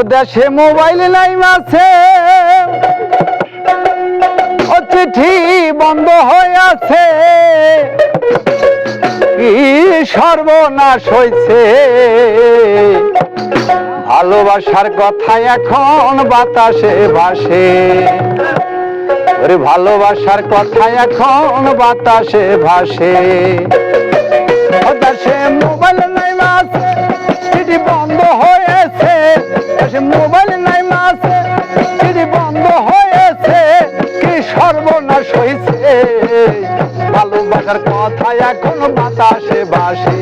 ও দেশে মোবাইল নাই মাছে ও চিঠি বন্ধ হয়ে আছে সর্বনাশ হয়েছে ভালোবাসার কথা এখন বাতাসে ভাসে। ওরে ভালোবাসার কথা এখন বাতাসে ভাসে। ভালোবাসার কথা এখন বাতাসে বাসে।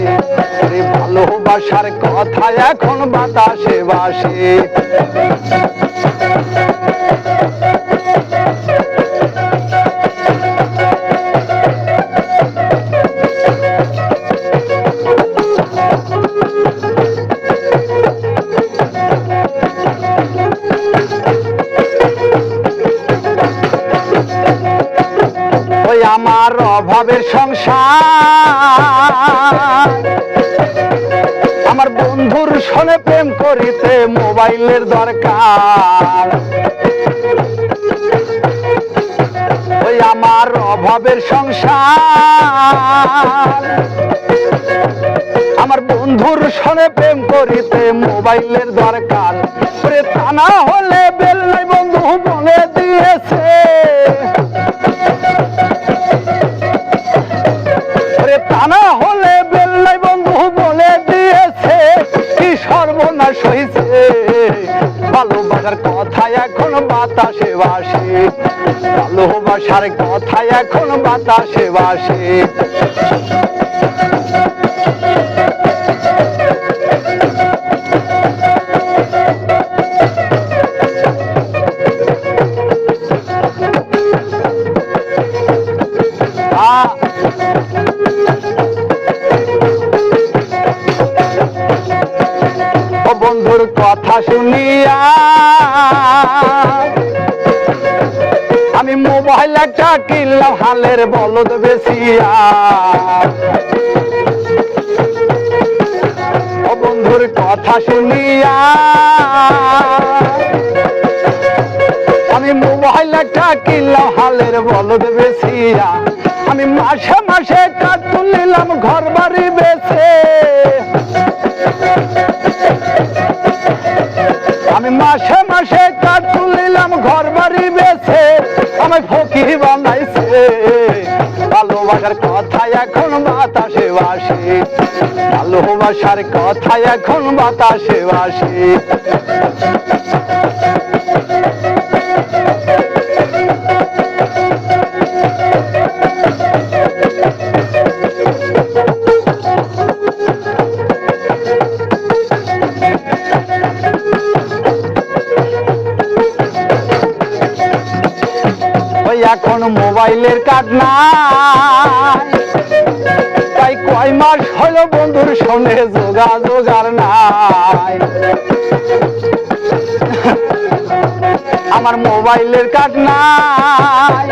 ভালোবাসার কথা এখন বাতাসে বাসে। আমার অভাবের সংসার। আমার বন্ধুর সনে প্রেম করিতে মোবাইলের দরকার। ওই আমার অভাবের সংসার। আমার বন্ধুর সনে প্রেম করিতে মোবাইলের দরকার। ওরে তা না হলে বেল নাই বন্ধু। সর্বনাশ হয়েছে ভালোবাসার কথা এখন বাতাসে বাসে ভালোবাসার কথা এখন বাতাসে বাসে আ শুনিয়া। আমি মোবাইল একটা কিনলাম, হালের বলদ বেশিয়া বন্ধুর কথা শুনিয়া। আমি মোবাইল একটা কিনলাম, হালের বলদ বেশিয়া আমি মাসে মাসে কাজ তুলিলাম ঘর বাড়ি ভালোবাসার কথা এখন বাতাসে বাসে ভালোবাসার কথা এখন বাতাসে বাসে এখন মোবাইলের কাট নাই। তাই কয় মাস হলো বন্ধুর সঙ্গে যোগাযোগ আর নাই। আমার মোবাইলের কাজ নাই।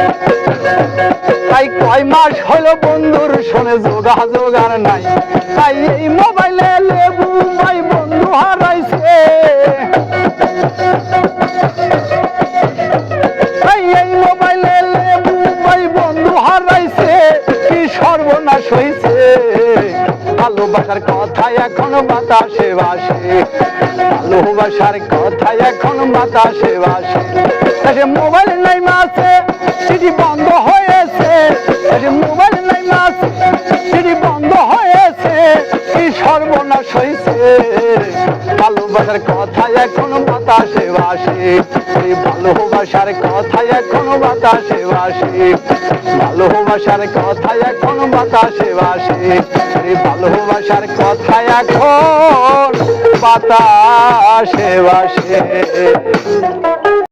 তাই কয় মাস হলো বন্ধুর সঙ্গে যোগাযোগ আর নাই। তাই এই মোবাইলে হয়েছে ভালোবাসার কথা এখন বাতাসে বাসে ভালোবাসার কথা এখন বাতাসে বাসে মোবাইল নাই মাসে সিটি বন্ধ হয়েছে। তাকে মোবাইল নাই মাসে সিটি বন্ধ হয়েছে। কি সর্বনাশ হয়েছে ভালোবাসার বাসে এই ভালোবাসার কথা এখন বাতাসে বাসে। ভালোবাসার কথা এখন বাতাসে বাসে। এই ভালোবাসার কথা এখন বাতাসে বাসে।